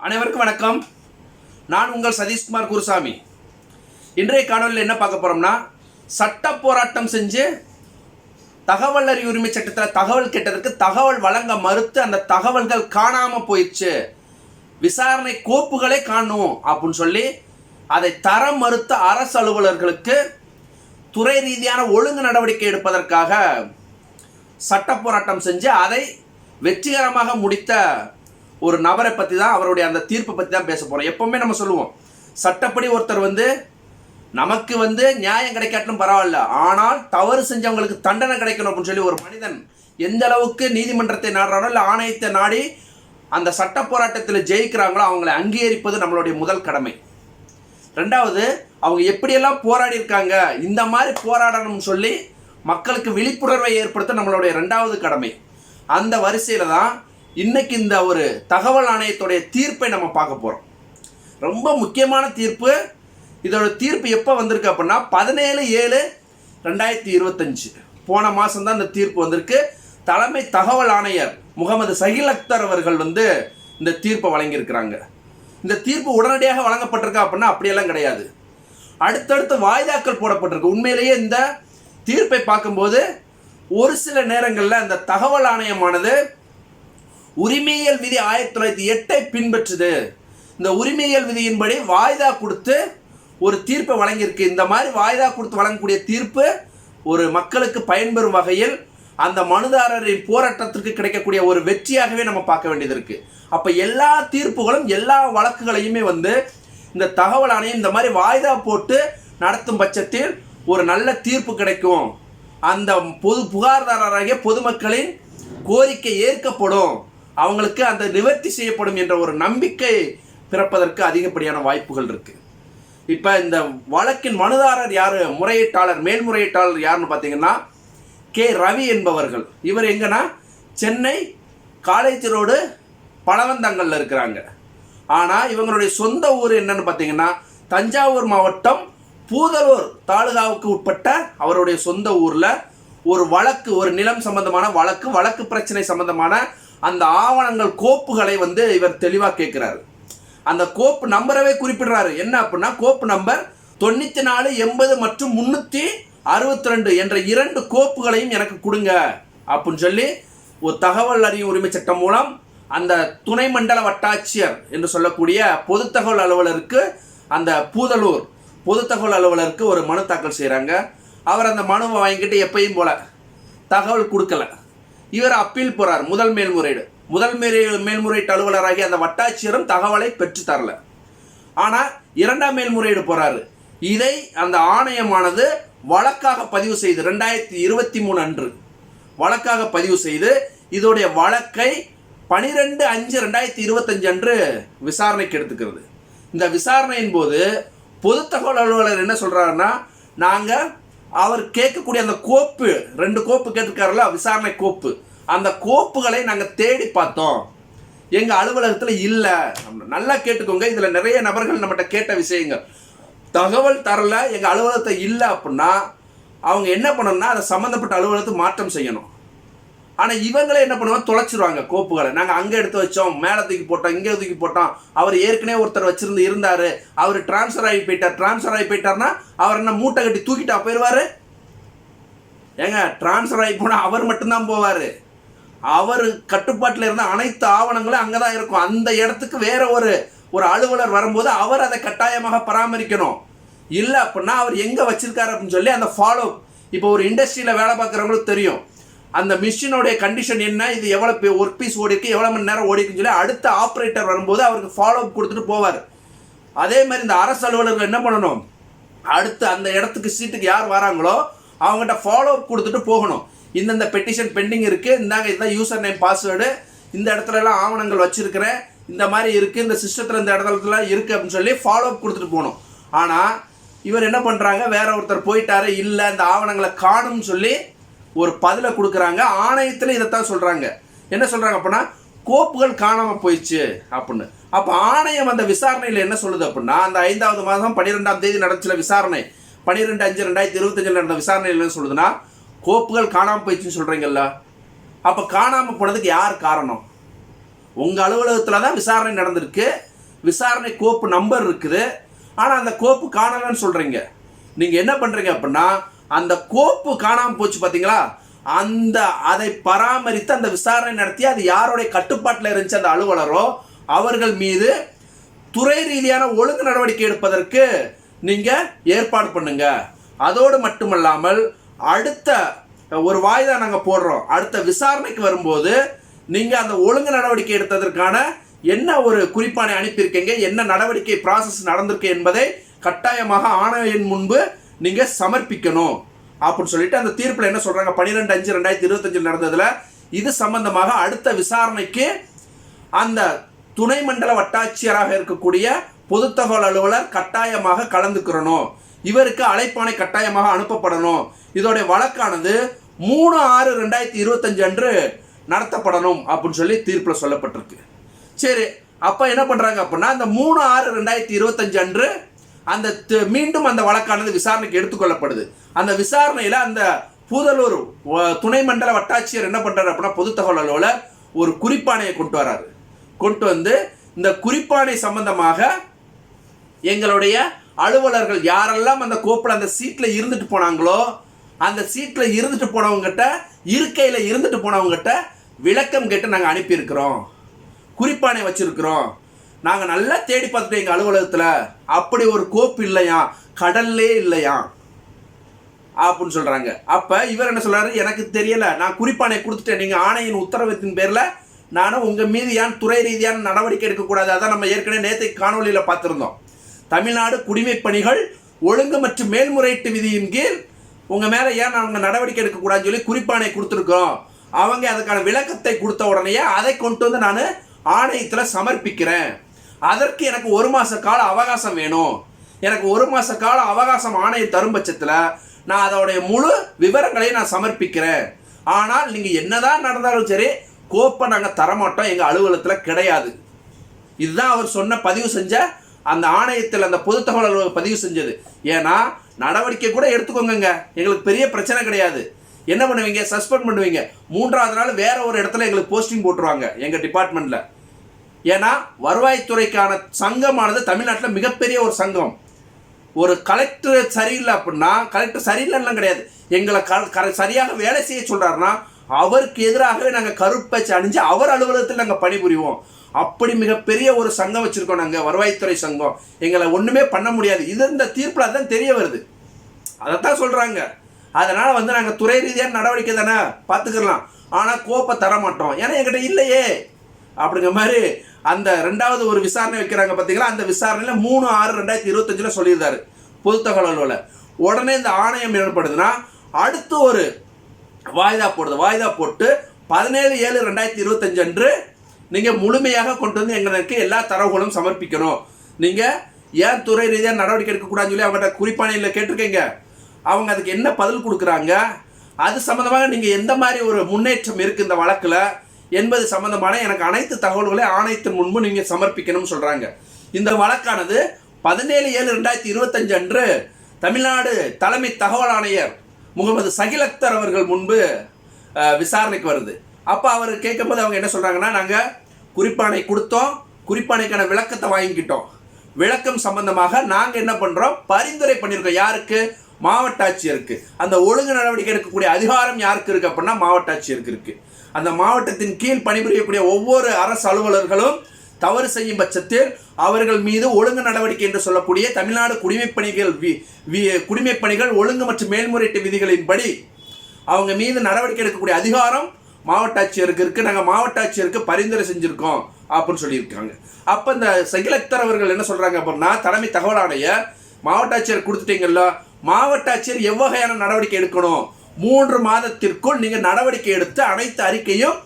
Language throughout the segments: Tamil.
அனைவருக்கும் வணக்கம். நான் உங்கள் சதீஷ்குமார் குருசாமி. இன்றைய காணொலியில் என்ன பார்க்க போகிறோம்னா சட்ட போராட்டம் செஞ்சு தகவல் அறிவு உரிமை சட்டத்தில் தகவல் கேட்டதற்கு தகவல் வழங்க மறுத்து அந்த தகவல்கள் காணாமல் போயிடுச்சு. விசாரணை கோப்புகளே காணும் அப்படின்னு சொல்லி அதை தர மறுத்த அரசு அலுவலர்களுக்கு துறை ரீதியான ஒழுங்கு நடவடிக்கை எடுப்பதற்காக சட்ட போராட்டம் செஞ்சு அதை வெற்றிகரமாக முடித்த ஒரு நபரை பற்றி தான் அவருடைய அந்த தீர்ப்பை பற்றி தான் பேச போகிறோம் எப்போவுமே நம்ம சொல்லுவோம் சட்டப்படி ஒருத்தர் வந்து நமக்கு வந்து நியாயம் கிடைக்காட்டும் பரவாயில்ல ஆனால் தவறு செஞ்சவங்களுக்கு தண்டனை கிடைக்கணும் அப்படின்னு சொல்லி ஒரு மனிதன் எந்த அளவுக்கு நீதிமன்றத்தை நாடுறானோ இல்லை ஆணையத்தை நாடி அந்த சட்ட போராட்டத்தில் ஜெயிக்கிறாங்களோ அவங்களை அங்கீகரிப்பது நம்மளுடைய முதல் கடமை. ரெண்டாவது அவங்க எப்படியெல்லாம் போராடி இருக்காங்க இந்த மாதிரி போராடணும்னு சொல்லி மக்களுக்கு விழிப்புணர்வை ஏற்படுத்த நம்மளுடைய ரெண்டாவது கடமை. அந்த வரிசையில் தான் இன்னைக்கு இந்த ஒரு தகவல் ஆணையத்துடைய தீர்ப்பை நம்ம பார்க்க போகிறோம் ரொம்ப முக்கியமான தீர்ப்பு. இதோட தீர்ப்பு எப்போ வந்திருக்கு அப்படின்னா பதினேழு ஏழு ரெண்டாயிரத்தி இருபத்தஞ்சு. போன மாதம் தான் இந்த தீர்ப்பு வந்திருக்கு. தலைமை தகவல் ஆணையர் முகமது சஹில் அக்தர் அவர்கள் வந்து இந்த தீர்ப்பை வழங்கியிருக்கிறாங்க. இந்த தீர்ப்பு உடனடியாக வழங்கப்பட்டிருக்கா அப்படின்னா அப்படியெல்லாம் கிடையாது. அடுத்தடுத்து வாய்தாக்கள் போடப்பட்டிருக்கு. உண்மையிலேயே இந்த தீர்ப்பை பார்க்கும்போது ஒரு சில நேரங்களில் அந்த தகவல் ஆணையமானது உரிமையியல் விதி ஆயிரத்தி தொள்ளாயிரத்தி எட்டை பின்பற்றுது இந்த உரிமையியல் விதியின்படி வாய்தா கொடுத்து ஒரு தீர்ப்பை வழங்கியிருக்கு. இந்த மாதிரி வாய்தா கொடுத்து வழங்கக்கூடிய தீர்ப்பு ஒரு மக்களுக்கு பயன்பெறும் வகையில் அந்த மனுதாரரின் போராட்டத்திற்கு கிடைக்கக்கூடிய ஒரு வெற்றியாகவே நம்ம பார்க்க வேண்டியது இருக்கு. அப்ப எல்லா தீர்ப்புகளும் எல்லா வழக்குகளையுமே வந்து இந்த தகவல் ஆணையம் இந்த மாதிரி வாய்தா போட்டு நடத்தும் பட்சத்தில் ஒரு நல்ல தீர்ப்பு கிடைக்கும். அந்த பொது புகார்தாரராகிய பொதுமக்களின் கோரிக்கை ஏற்கப்படும். அவங்களுக்கு அந்த நிவர்த்தி செய்யப்படும் என்ற ஒரு நம்பிக்கை பிறப்பதற்கு அதிகப்படியான வாய்ப்புகள் இருக்கு. இப்போ இந்த வழக்கின் மனுதாரர் யாரு? முறையீட்டாளர் மேல்முறையீட்டாளர் யாருன்னு பார்த்தீங்கன்னா கே. ரவி என்பவர்கள். இவர் எங்கன்னா? சென்னை காலேஜ் ரோடு பழவந்தங்கல்ல இருக்கிறாங்க. ஆனால் இவங்களுடைய சொந்த ஊர் என்னன்னு பார்த்தீங்கன்னா தஞ்சாவூர் மாவட்டம் பூதலூர் தாலுகாவுக்கு உட்பட்ட அவருடைய சொந்த ஊரில் ஒரு வழக்கு ஒரு நிலம் சம்பந்தமான வழக்கு வழக்கு பிரச்சனை சம்பந்தமான அந்த ஆவணங்கள் கோப்புகளை வந்து இவர் தெளிவாக கேட்குறாரு. அந்த கோப்பு நம்பரவே குறிப்பிடுறாரு. என்ன அப்படின்னா கோப்பு நம்பர் தொண்ணூற்றி நாலு எண்பது மற்றும் முந்நூற்றி அறுபத்தி ரெண்டு என்ற இரண்டு கோப்புகளையும் எனக்கு கொடுங்க அப்படின்னு சொல்லி ஒரு தகவல் அறியும் உரிமை சட்டம் மூலம் அந்த துணை மண்டல வட்டாட்சியர் என்று சொல்லக்கூடிய பொது தகவல் அலுவலருக்கு அந்த பூதலூர் பொது தகவல் அலுவலருக்கு ஒரு மனு தாக்கல் செய்கிறாங்க அவர் அந்த மனுவை வாங்கிக்கிட்டு எப்பயும் போல தகவல் கொடுக்கல. இவர் அப்பீல் போறார் முதல் மேல்முறையீடு. முதல் மேல் மேல்முறையீட்டு அலுவலராகிய அந்த வட்டாட்சியரும் தகவலை பெற்று தரல. ஆனால் இரண்டாம் மேல்முறையீடு போறாரு. இதை அந்த ஆணையமானது வழக்காக பதிவு செய்து ரெண்டாயிரத்தி இருபத்தி மூணு அன்று வழக்காக பதிவு செய்து இதோடைய வழக்கை பனிரெண்டு அஞ்சு ரெண்டாயிரத்தி இருபத்தஞ்சு அன்று விசாரணைக்கு எடுத்துக்கிறது. இந்த விசாரணையின் போது பொது தகவல் அலுவலர் என்ன சொல்கிறாருன்னா நாங்கள் அவர் கேட்கக்கூடிய அந்த கோப்பு ரெண்டு கோப்பு கேட்டிருக்காருல்ல விசாரணை கோப்பு. அந்த கோப்புகளை நாங்கள் தேடி பார்த்தோம். எங்க அலுவலகத்தில் இல்லை. நல்லா கேட்டுக்கோங்க இதில் நிறைய நபர்கள் நம்மகிட்ட கேட்ட விஷயங்கள். தகவல் தரல எங்கள் அலுவலகத்தை இல்லை அப்படின்னா அவங்க என்ன பண்ணணும்னா அதை சம்மந்தப்பட்ட அலுவலகத்தை மாற்றம் செய்யணும். ஆனால் இவங்களே என்ன பண்ணுவாங்க? தொலைச்சிருவாங்க கோப்புகளை. நாங்கள் அங்கே எடுத்து வச்சோம் மேலே தூக்கி போட்டோம் இங்கே தூக்கி போட்டோம். அவர் ஏற்கனவே ஒருத்தர் வச்சிருந்து இருந்தார். அவர் டிரான்ஸ்ஃபர் ஆகி போயிட்டார். டிரான்ஸ்ஃபர் ஆகி போயிட்டார்னா அவர் என்ன மூட்டை கட்டி தூக்கிட்டா போயிடுவார் ஏங்க டிரான்ஸ்ஃபர் ஆகி போனால் அவர் மட்டும்தான் போவார். அவர் கட்டுப்பாட்டில் இருந்த அனைத்து ஆவணங்களும் அங்கே தான் இருக்கும். அந்த இடத்துக்கு வேற ஒரு ஒரு அலுவலர் வரும்போது அவர் அதை கட்டாயமாக பராமரிக்கணும். இல்லை அப்படின்னா அவர் எங்கே வச்சிருக்காரு அப்படின்னு சொல்லி அந்த ஃபாலோ இப்போ ஒரு இண்டஸ்ட்ரியில் வேலை பார்க்குறவங்களுக்கு தெரியும். அந்த மிஷினோடைய கண்டிஷன் என்ன? இது எவ்வளோ ஒர்க் பீஸ் ஓடி எவ்வளோ மணி நேரம் ஓடிக்குன்னு சொல்லி அடுத்த ஆப்ரேட்டர் வரும்போது அவருக்கு ஃபாலோ அப் கொடுத்துட்டு போவார். அதே மாதிரி இந்த அரசு அலுவலர்கள் என்ன பண்ணணும்? அடுத்து அந்த இடத்துக்கு சீட்டுக்கு யார் வராங்களோ அவங்ககிட்ட ஃபாலோ அப் கொடுத்துட்டு போகணும். இந்தந்த பெட்டிஷன் பெண்டிங் இருக்குது இந்தாங்க இதுதான் யூசர் நேம் பாஸ்வேர்டு இந்த இடத்துலலாம் ஆவணங்கள் வச்சுருக்கிறேன் இந்த மாதிரி இருக்குது இந்த சிஸ்டத்தில் இந்த இடத்துல இருக்குது அப்படின்னு சொல்லி ஃபாலோ கொடுத்துட்டு போகணும். ஆனால் இவர் என்ன பண்ணுறாங்க வேற ஒருத்தர் போயிட்டாரு இல்லை இந்த ஆவணங்களை காணும்னு சொல்லி ஒரு பதிலை கொடுக்குறாங்க ஆணையத்தில் இதைத்தான் சொல்கிறாங்க என்ன சொல்கிறாங்க அப்படின்னா கோப்புகள் காணாமல் போயிடுச்சு அப்படின்னு. அப்போ ஆணையம் அந்த விசாரணையில் என்ன சொல்லுது அப்படின்னா அந்த ஐந்தாவது மாதம் பன்னிரெண்டாம் தேதி நடந்துச்சுல விசாரணை. பன்னிரெண்டு அஞ்சு ரெண்டாயிரத்தி இருபத்தஞ்சில் நடந்த விசாரணையில் என்ன சொல்லுதுன்னா கோப்புகள் காணாமல் போயிடுச்சுன்னு சொல்கிறீங்கல்ல அப்போ காணாமல் போனதுக்கு யார் காரணம்? உங்கள் அலுவலகத்தில் தான் விசாரணை நடந்திருக்கு. விசாரணை கோப்பு நம்பர் இருக்குது. ஆனால் அந்த கோப்பு காணலன்னு சொல்கிறீங்க நீங்கள் என்ன பண்ணுறீங்க அப்படின்னா அந்த கோப்பு காணாமல் போச்சு பார்த்தீங்களா அந்த அதை பராமரித்து அந்த விசாரணை நடத்தி அது யாருடைய கட்டுப்பாட்டில் இருந்துச்சு அந்த அலுவலரோ அவர்கள் மீது துறை ரீதியான ஒழுங்கு நடவடிக்கை எடுப்பதற்கு நீங்கள் ஏற்பாடு பண்ணுங்க. அதோடு மட்டுமல்லாமல் அடுத்த ஒரு வாய்தா நாங்கள் போடுறோம். அடுத்த விசாரணைக்கு வரும்போது நீங்கள் அந்த ஒழுங்கு நடவடிக்கை எடுத்ததற்கான என்ன ஒரு குறிப்பானை அனுப்பியிருக்கீங்க? என்ன நடவடிக்கை ப்ராசஸ் நடந்திருக்கு என்பதை கட்டாயமாக ஆணையின் முன்பு நீங்கள் சமர்ப்பிக்கணும் அப்படின்னு சொல்லிட்டு அந்த தீர்ப்பில் என்ன சொல்கிறாங்க பன்னிரெண்டு அஞ்சு ரெண்டாயிரத்தி இருபத்தஞ்சில் நடந்ததில் இது சம்பந்தமாக அடுத்த விசாரணைக்கு அந்த துணை மண்டல வட்டாட்சியராக இருக்கக்கூடிய பொது தகவல் அலுவலர் கட்டாயமாக கலந்துக்கிறணும். இவருக்கு அழைப்பானை கட்டாயமாக அனுப்பப்படணும். இதோடைய வழக்கானது மூணு ஆறு ரெண்டாயிரத்தி இருபத்தஞ்சு அன்று நடத்தப்படணும் அப்படின்னு சொல்லி தீர்ப்பில் சொல்லப்பட்டிருக்கு. சரி அப்போ என்ன பண்ணுறாங்க அப்படின்னா அந்த மூணு ஆறு ரெண்டாயிரத்தி இருபத்தஞ்சு அன்று அந்த மீண்டும் அந்த வழக்கானது விசாரணைக்கு எடுத்துக்கொள்ளப்படுது. அந்த விசாரணையில் அந்த பூதலூர் துணை மண்டல வட்டாட்சியர் என்ன பண்ணுறாரு அப்படின்னா பொது தகவல் அலுவலர் ஒரு குறிப்பாணையை கொண்டு வராரு. கொண்டு வந்து இந்த குறிப்பாணை சம்பந்தமாக எங்களுடைய அலுவலர்கள் யாரெல்லாம் அந்த கோப்பில் அந்த சீட்டில் இருந்துட்டு போனாங்களோ அந்த சீட்டில் இருந்துட்டு போனவங்ககிட்ட இருக்கையில் இருந்துட்டு போனவங்ககிட்ட விளக்கம் கேட்டு நாங்கள் அனுப்பியிருக்கிறோம். குறிப்பானை வச்சுருக்குறோம். நாங்கள் நல்லா தேடி பார்த்துட்டோம் எங்கள் அலுவலகத்தில். அப்படி ஒரு கோப்பு இல்லையா? கடல்லே இல்லையா? அப்படின்னு சொல்கிறாங்க அப்போ இவர் என்ன சொல்கிறாரு எனக்கு தெரியல. நான் குறிப்பானை கொடுத்துட்டேன். நீங்கள் ஆணையின் உத்தரவத்தின் பேரில் நானும் உங்கள் மீது ஏன் துறை ரீதியான நடவடிக்கை எடுக்கக்கூடாது? அதான் நம்ம ஏற்கனவே நேற்றை காணொலியில் பார்த்துருந்தோம். தமிழ்நாடு குடிமைப் பணிகள் ஒழுங்கு மற்றும் மேல்முறையீட்டு விதியின் கீழ் உங்கள் மேலே ஏன் நாங்கள் நடவடிக்கை எடுக்கக்கூடாதுன்னு சொல்லி குறிப்பானை கொடுத்துருக்கோம். அவங்க அதுக்கான விளக்கத்தை கொடுத்த உடனேயே அதை கொண்டு வந்து நான் ஆணையத்தில் சமர்ப்பிக்கிறேன். அதற்கு எனக்கு ஒரு மாத கால அவகாசம் வேணும். எனக்கு ஒரு மாத கால அவகாசம் ஆணையம் தரும் பட்சத்தில் நான் அதோடைய முழு விவரங்களையும் நான் சமர்ப்பிக்கிறேன். ஆனால் நீங்கள் என்னதான் நடந்தாலும் சரி கோப்பை நாங்கள் தரமாட்டோம் எங்கள் அலுவலகத்தில் கிடையாது. இதுதான் அவர் சொன்ன பதிவு செஞ்ச அந்த ஆணையத்தில் அந்த பொது தகவல் அலுவலகம் பதிவு செஞ்சது. ஏன்னா நடவடிக்கை கூட எடுத்துக்கோங்க எங்களுக்கு பெரிய பிரச்சனை கிடையாது. என்ன பண்ணுவீங்க? சஸ்பெண்ட் பண்ணுவீங்க. மூன்றாவது நாள் வேற ஒரு இடத்துல எங்களுக்கு போஸ்டிங் போட்டுருவாங்க எங்கள் டிபார்ட்மெண்ட்டில் ஏன்னா வருவாய்த்துறைக்கான சங்கமானது தமிழ்நாட்டில் மிகப்பெரிய ஒரு சங்கம். ஒரு கலெக்டர் சரியில்லை அப்படின்னா கலெக்டர் சரியில்லைலாம் கிடையாது. எங்களை க க- சரியாக வேலை செய்ய சொல்கிறாருன்னா அவருக்கு எதிராகவே நாங்கள் கருப்பை அணிஞ்சு அவர் அலுவலகத்தில் நாங்கள் பணிபுரிவோம். அப்படி மிகப்பெரிய ஒரு சங்கம் வச்சுருக்கோம் நாங்கள் வருவாய்த்துறை சங்கம். எங்களை ஒன்றுமே பண்ண முடியாது. இது இந்த தீர்ப்பில் தான் தெரிய வருது. அதைத்தான் சொல்கிறாங்க அதனால் வந்து நாங்கள் துறை ரீதியான நடவடிக்கை தானே பார்த்துக்கலாம். ஆனால் கோப்பை தர மாட்டோம் ஏன்னா எங்கிட்ட இல்லையே. அப்படிங்கிற மாதிரி அந்த ரெண்டாவது ஒரு விசாரணை வைக்கிறாங்க பார்த்தீங்களா அந்த விசாரணையில் மூணு ஆறு ரெண்டாயிரத்தி இருபத்தஞ்சில் சொல்லியிருந்தாரு பொது தகவல் அலுவலர். உடனே இந்த ஆணையம் ஏற்படுதுன்னா அடுத்து ஒரு வாய்தா போடுது. வாய்தா போட்டு பதினேழு ஏழு ரெண்டாயிரத்தி இருபத்தஞ்சு அன்று நீங்கள் முழுமையாக கொண்டு வந்து எங்களுக்கு எல்லா தரவுகளும் சமர்ப்பிக்கணும். நீங்கள் ஏன் துறை ரீதியாக நடவடிக்கை எடுக்கக்கூடாதுன்னு சொல்லி அவங்கள்ட்ட குறிப்பாணையில் கேட்டிருக்கீங்க. அவங்க அதுக்கு என்ன பதில் கொடுக்குறாங்க? அது சம்மந்தமாக நீங்கள் எந்த மாதிரி ஒரு முன்னேற்றம் இருக்குது இந்த வழக்கில்? என்பது சம்பந்தமான எனக்கு அனைத்து தகவல்களையும் ஆணையத்தின் முன்பு நீங்கள் சமர்ப்பிக்கணும்னு சொல்கிறாங்க இந்த வழக்கானது பதினேழு ஏழு ரெண்டாயிரத்தி இருபத்தஞ்சு அன்று தமிழ்நாடு தலைமை தகவல் ஆணையர் முகமது சகில் அக்தர் அவர்கள் முன்பு விசாரணைக்கு வருது. அப்போ அவர் கேட்கும்போது அவங்க என்ன சொல்கிறாங்கன்னா நாங்கள் குறிப்பாணை கொடுத்தோம் குறிப்பாணைக்கான விளக்கத்தை வாங்கிக்கிட்டோம். விளக்கம் சம்பந்தமாக நாங்கள் என்ன பண்ணுறோம் பரிந்துரை பண்ணியிருக்கோம். யாருக்கு? மாவட்ட ஆட்சியருக்கு. அந்த ஒழுங்கு நடவடிக்கை எடுக்கக்கூடிய அதிகாரம் யாருக்கு இருக்குது அப்படின்னா மாவட்ட ஆட்சியருக்கு இருக்குது அந்த மாவட்டத்தின் கீழ் பணிபுரியக்கூடிய ஒவ்வொரு அரசு அலுவலர்களும் தவறு செய்யும் பட்சத்தில் அவர்கள் மீது ஒழுங்கு நடவடிக்கை என்று சொல்லக்கூடிய தமிழ்நாடு குடிமைப்பணிகள் வி- வி- பணிகள் ஒழுங்கு மற்றும் மேல்முறையீட்டு விதிகளின்படி அவங்க மீது நடவடிக்கை எடுக்கக்கூடிய அதிகாரம் மாவட்ட ஆட்சியருக்கு இருக்குது நாங்கள் மாவட்ட ஆட்சியருக்கு பரிந்துரை செஞ்சுருக்கோம் அப்படின்னு சொல்லியிருக்காங்க. அப்போ இந்த சகிலக்தர் அவர்கள் என்ன சொல்கிறாங்க அப்படின்னா தலைமை தகவல் ஆணையர் மாவட்ட ஆட்சியர் கொடுத்துட்டீங்கல்ல மாவட்ட ஆட்சியர் எவ்வகையான நடவடிக்கை எடுக்கணும்? மூன்று மாதத்திற்குள் நீங்கள் நடவடிக்கை எடுத்து அனைத்து அறிக்கையும்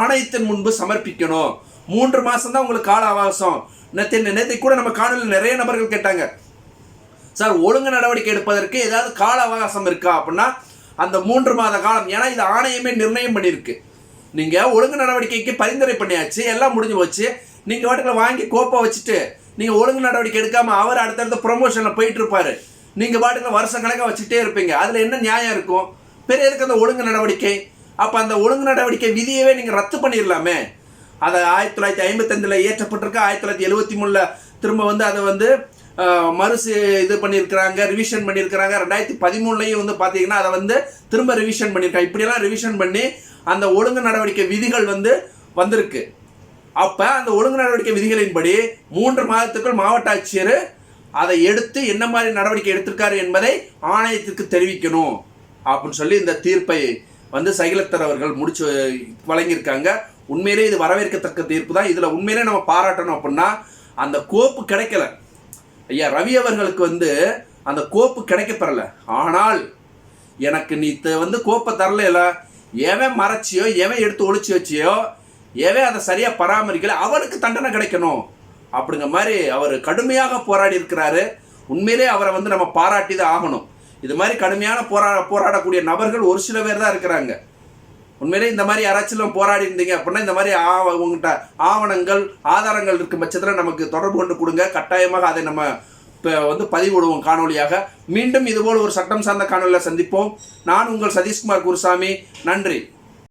ஆணையத்தின் முன்பு சமர்ப்பிக்கணும். மூன்று மாதம் தான் உங்களுக்கு கால அவகாசம். நேற்று நேற்று கூட நம்ம காணொலியில் நிறைய நபர்கள் கேட்டாங்க. சார் ஒழுங்கு நடவடிக்கை எடுப்பதற்கு ஏதாவது கால அவகாசம் இருக்கா அப்படின்னா அந்த மூன்று மாத காலம் ஏன்னா இது ஆணையமே நிர்ணயம் பண்ணியிருக்கு. நீங்கள் ஒழுங்கு நடவடிக்கைக்கு பரிந்துரை பண்ணியாச்சு எல்லாம் முடிஞ்சு போச்சு. நீங்கள் வாட்டில் வாங்கி கோப்பை வச்சுட்டு நீங்கள் ஒழுங்கு நடவடிக்கை எடுக்காமல் அவர் அடுத்தடுத்த ப்ரொமோஷனில் போயிட்டு இருப்பாரு. நீங்கள் பாட்டுக்கு வருஷ கணக்காக வச்சுட்டே இருப்பீங்க. அதில் என்ன நியாயம் இருக்கும்? பெரிய எதுக்கு அந்த ஒழுங்கு நடவடிக்கை? அப்போ அந்த ஒழுங்கு நடவடிக்கை விதியவே நீங்கள் ரத்து பண்ணிடலாமே அதை ஆயிரத்தி தொள்ளாயிரத்தி ஐம்பத்தஞ்சில் ஏற்றப்பட்டிருக்கு ஆயிரத்தி தொள்ளாயிரத்தி எழுபத்தி மூணில் திரும்ப வந்து அதை வந்து மறுசு இது பண்ணியிருக்கிறாங்க ரிவிஷன் பண்ணியிருக்கிறாங்க ரெண்டாயிரத்தி பதிமூணுலையும் வந்து பார்த்தீங்கன்னா அதை வந்து திரும்ப ரிவிஷன் பண்ணியிருக்காங்க இப்படியெல்லாம் ரிவிஷன் பண்ணி அந்த ஒழுங்கு நடவடிக்கை விதிகள் வந்து வந்திருக்கு. அப்போ அந்த ஒழுங்கு நடவடிக்கை விதிகளின்படி மூன்று மாதத்துக்குள் மாவட்ட ஆட்சியர் அதை எடுத்து என்ன மாதிரி நடவடிக்கை எடுத்திருக்காரு என்பதை ஆணையத்திற்கு தெரிவிக்கணும். அப்படின்னு சொல்லி இந்த தீர்ப்பை வந்து சைலத்தர் அவர்கள் முடிச்சு வழங்கியிருக்காங்க. உண்மையிலே இது வரவேற்கத்தக்க தீர்ப்பு தான். இதில் உண்மையிலே நம்ம பாராட்டணும் அப்படின்னா அந்த கோப்பு கிடைக்கல. ஐயா ரவி அவர்களுக்கு வந்து அந்த கோப்பு கிடைக்கப்பெறல ஆனால் எனக்கு நீ வந்து கோப்பை தரல எவன் மறைச்சியோ எவன் எடுத்து ஒழிச்சு வச்சியோ எவன் அதை சரியாக பராமரிக்கல அவனுக்கு தண்டனை கிடைக்கணும். அப்படிங்கிற மாதிரி அவர் கடுமையாக போராடி இருக்கிறாரு. உண்மையிலே அவரை வந்து நம்ம பாராட்டி தான் ஆகணும். இது மாதிரி கடுமையான போரா போராடக்கூடிய நபர்கள் ஒரு சில பேர் தான் இருக்கிறாங்க. உண்மையிலே இந்த மாதிரி யாராச்சும் போராடி இருந்தீங்க அப்படின்னா இந்த மாதிரி ஆவ உங்கள்கிட்ட ஆவணங்கள் ஆதாரங்கள் இருக்கும் பட்சத்தில் நமக்கு தொடர்பு கொண்டு கொடுங்க. கட்டாயமாக அதை நம்ம இப்போ வந்து பதிவிடுவோம் காணொளியாக மீண்டும் இதுபோல் ஒரு சட்டம் சார்ந்த காணொலியில் சந்திப்போம். நான் உங்கள் சதீஷ்குமார் குருசாமி. நன்றி.